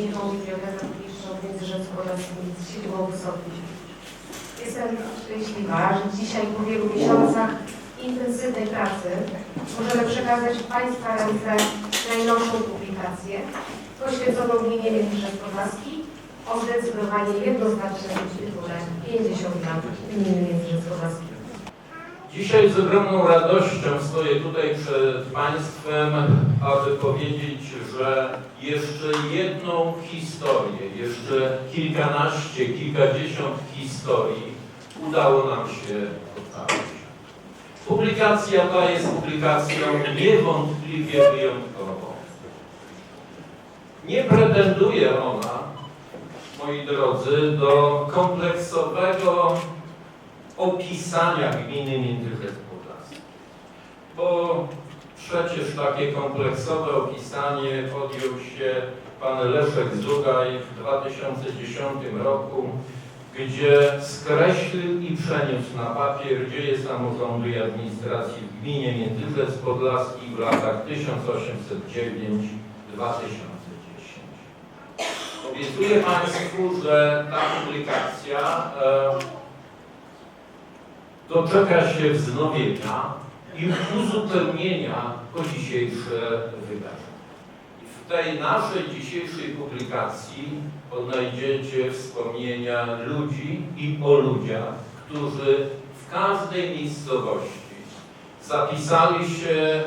Dzienniką Bibliotekę Publiczną Międzyrzecku oraz siedzibą Wysokiej. Jestem szczęśliwa, że dzisiaj po wielu miesiącach intensywnej pracy możemy przekazać w Państwa ręce najnowszą publikację poświęconą gminie Międzyrzec Podlaski o zdecydowanie jednoznacznym tytule 50 lat gminy Międzyrzec Podlaski. Dzisiaj z ogromną radością stoję tutaj przed Państwem, aby powiedzieć, że jeszcze jedną historię, jeszcze kilkanaście, kilkadziesiąt historii udało nam się odprawić. Publikacja ta jest publikacją niewątpliwie wyjątkową. Nie pretenduje ona, moi drodzy, do kompleksowego opisania gminy Międzyrzec Podlaski. Bo przecież takie kompleksowe opisanie podjął się pan Leszek Zugaj w 2010 roku, gdzie skreślił i przeniósł na papier dzieje samorządu i administracji w gminie Międzyrzec Podlaski w latach 1809-2010. Obiecuję Państwu, że ta publikacja e, doczeka się wznowienia i uzupełnienia po dzisiejsze wydarzenia. W tej naszej dzisiejszej publikacji odnajdziecie wspomnienia ludzi i o ludziach, którzy w każdej miejscowości zapisali się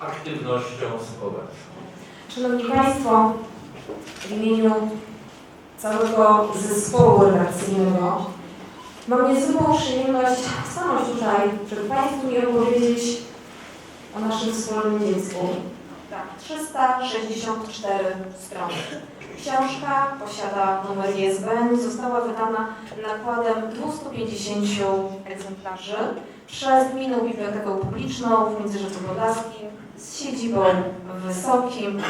aktywnością społeczną. Szanowni Państwo, w imieniu całego zespołu redakcyjnego mam niezwykłą przyjemność stanąć tutaj przed Państwem i opowiedzieć o naszym wspólnym dziecku. Tak, 364 strony. Książka posiada numer ISBN, została wydana nakładem 250 egzemplarzy przez Gminną Bibliotekę Publiczną w Międzyrzeczu Podlaskim z siedzibą Wysokim,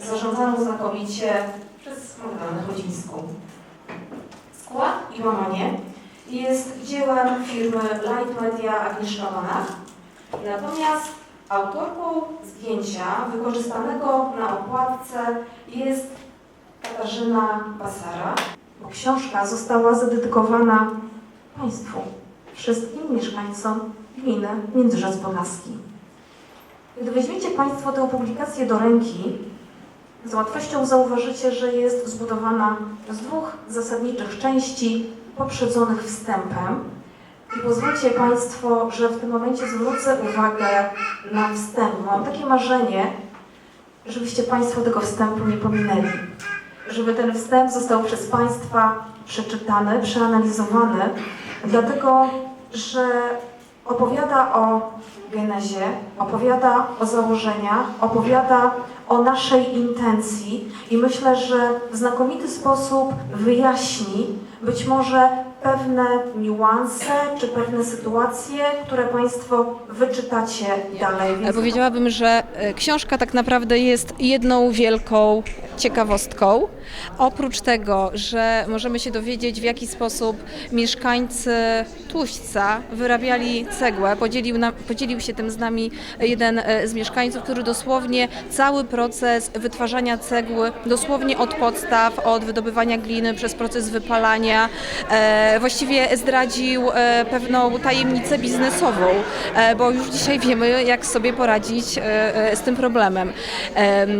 zarządzaną znakomicie przez Magdalenę Chodzińską. Skład i łamanie jest dziełem firmy Light Media Agnieszka Manach, natomiast autorką zdjęcia wykorzystanego na okładce jest Katarzyna Basara, książka została zadedykowana Państwu, wszystkim mieszkańcom gminy Międzyrzec Podlaski. Gdy weźmiecie Państwo tę publikację do ręki, z łatwością zauważycie, że jest zbudowana z dwóch zasadniczych części poprzedzonych wstępem. I pozwólcie Państwo, że w tym momencie zwrócę uwagę na wstęp. Mam takie marzenie, żebyście Państwo tego wstępu nie pominęli. Żeby ten wstęp został przez Państwa przeczytany, przeanalizowany, dlatego że opowiada o genezie, opowiada o założeniach, opowiada o naszej intencji i myślę, że w znakomity sposób wyjaśni być może pewne niuanse czy pewne sytuacje, które Państwo wyczytacie dalej. Więc Powiedziałabym, że e, książka tak naprawdę jest jedną wielką ciekawostką. Oprócz tego, że możemy się dowiedzieć, w jaki sposób mieszkańcy Tuśca wyrabiali cegłę, podzielił, podzielił się tym z nami jeden e, z mieszkańców, który dosłownie cały proces wytwarzania cegły, dosłownie od podstaw, od wydobywania gliny przez proces wypalania, e, właściwie zdradził e, pewną tajemnicę biznesową, bo już dzisiaj wiemy, jak sobie poradzić z tym problemem. Em,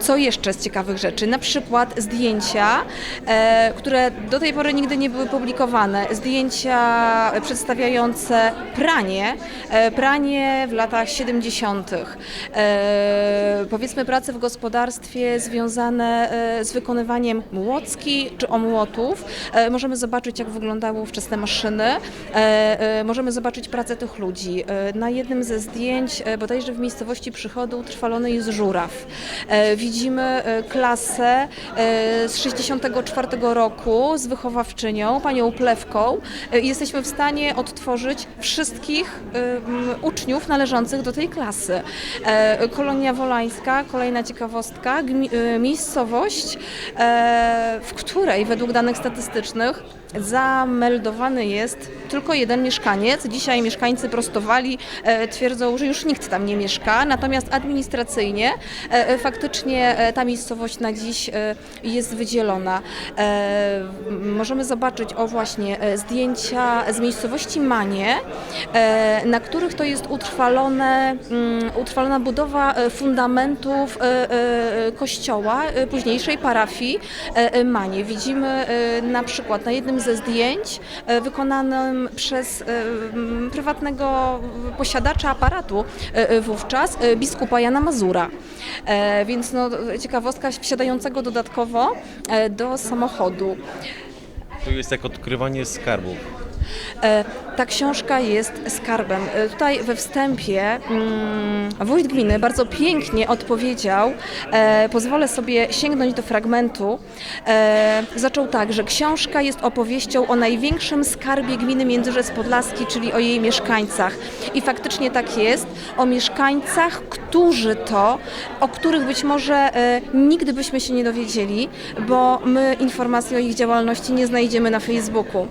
Co jeszcze z ciekawych rzeczy? Na przykład zdjęcia, e, które do tej pory nigdy nie były publikowane. Zdjęcia przedstawiające pranie, e, pranie w latach 70. E, Powiedzmy prace w gospodarstwie związane z wykonywaniem młocki czy omłotów. Możemy zobaczyć, jak wyglądały ówczesne maszyny. Możemy zobaczyć pracę tych ludzi. Na jednym ze zdjęć, bodajże w miejscowości Przychodu, trwalony jest żuraw. Widzimy klasę e, z 64 roku z wychowawczynią, panią Plewką. E, Jesteśmy w stanie odtworzyć wszystkich uczniów należących do tej klasy. E, Kolonia Wolańska, kolejna ciekawostka, miejscowość, w której według danych statystycznych zameldowany jest tylko jeden mieszkaniec. Dzisiaj mieszkańcy prostowali, e, twierdzą, że już nikt tam nie mieszka, natomiast administracyjnie e, e, faktycznie ta miejscowość na dziś jest wydzielona. Możemy zobaczyć, o właśnie, zdjęcia z miejscowości Manie, na których to jest utrwalone, mm, utrwalona budowa fundamentów kościoła późniejszej parafii Manie. Widzimy na przykład na jednym ze zdjęć e, wykonanym przez e, prywatnego posiadacza aparatu e, wówczas biskupa Jana Mazura. Więc no, ciekawostka wsiadającego dodatkowo do samochodu. To jest jak odkrywanie skarbów. E, Ta książka jest skarbem. E, Tutaj we wstępie mm, wójt gminy bardzo pięknie odpowiedział. E, pozwolę sobie sięgnąć do fragmentu. Zaczął tak, że książka jest opowieścią o największym skarbie gminy Międzyrzec Podlaski, czyli o jej mieszkańcach. I faktycznie tak jest. O mieszkańcach, którzy to, o których być może nigdy byśmy się nie dowiedzieli, bo my informacji o ich działalności nie znajdziemy na Facebooku.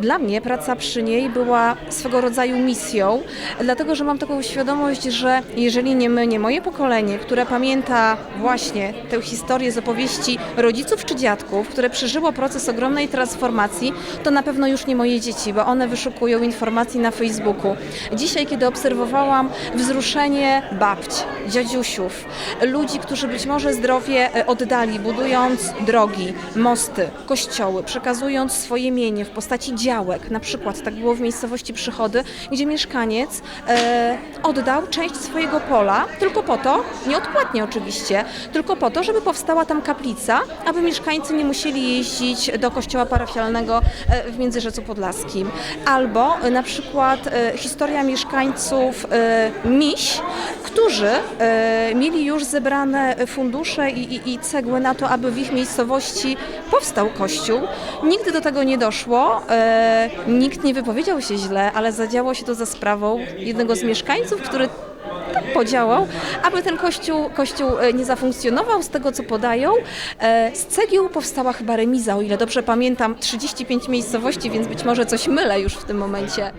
Dla mnie praca przy niej była swego rodzaju misją, dlatego że mam taką świadomość, że jeżeli nie my, nie moje pokolenie, które pamięta właśnie tę historię z opowieści rodziców czy dziadków, które przeżyło proces ogromnej transformacji, to na pewno już nie moje dzieci, bo one wyszukują informacji na Facebooku. Dzisiaj, kiedy obserwowałam wzruszenie babci, dziadziusiów, ludzi, którzy być może zdrowie e, oddali, budując drogi, mosty, kościoły, przekazując swoje mienie w postaci działek, na przykład tak było w miejscowości Przychody, gdzie mieszkaniec e, oddał część swojego pola tylko po to, nieodpłatnie oczywiście, tylko po to, żeby powstała tam kaplica, aby mieszkańcy nie musieli jeździć do kościoła parafialnego e, w Międzyrzecu Podlaskim. Albo e, na przykład e, historia mieszkańców Miś, którzy mieli już zebrane fundusze i, i, i cegły na to, aby w ich miejscowości powstał kościół. Nigdy do tego nie doszło, nikt nie wypowiedział się źle, ale zadziało się to za sprawą jednego z mieszkańców, który tak podziałał, aby ten kościół, kościół e, nie zafunkcjonował z tego, co podają. E, Z cegieł powstała chyba remiza, o ile dobrze pamiętam, 35 miejscowości, więc być może coś mylę już w tym momencie.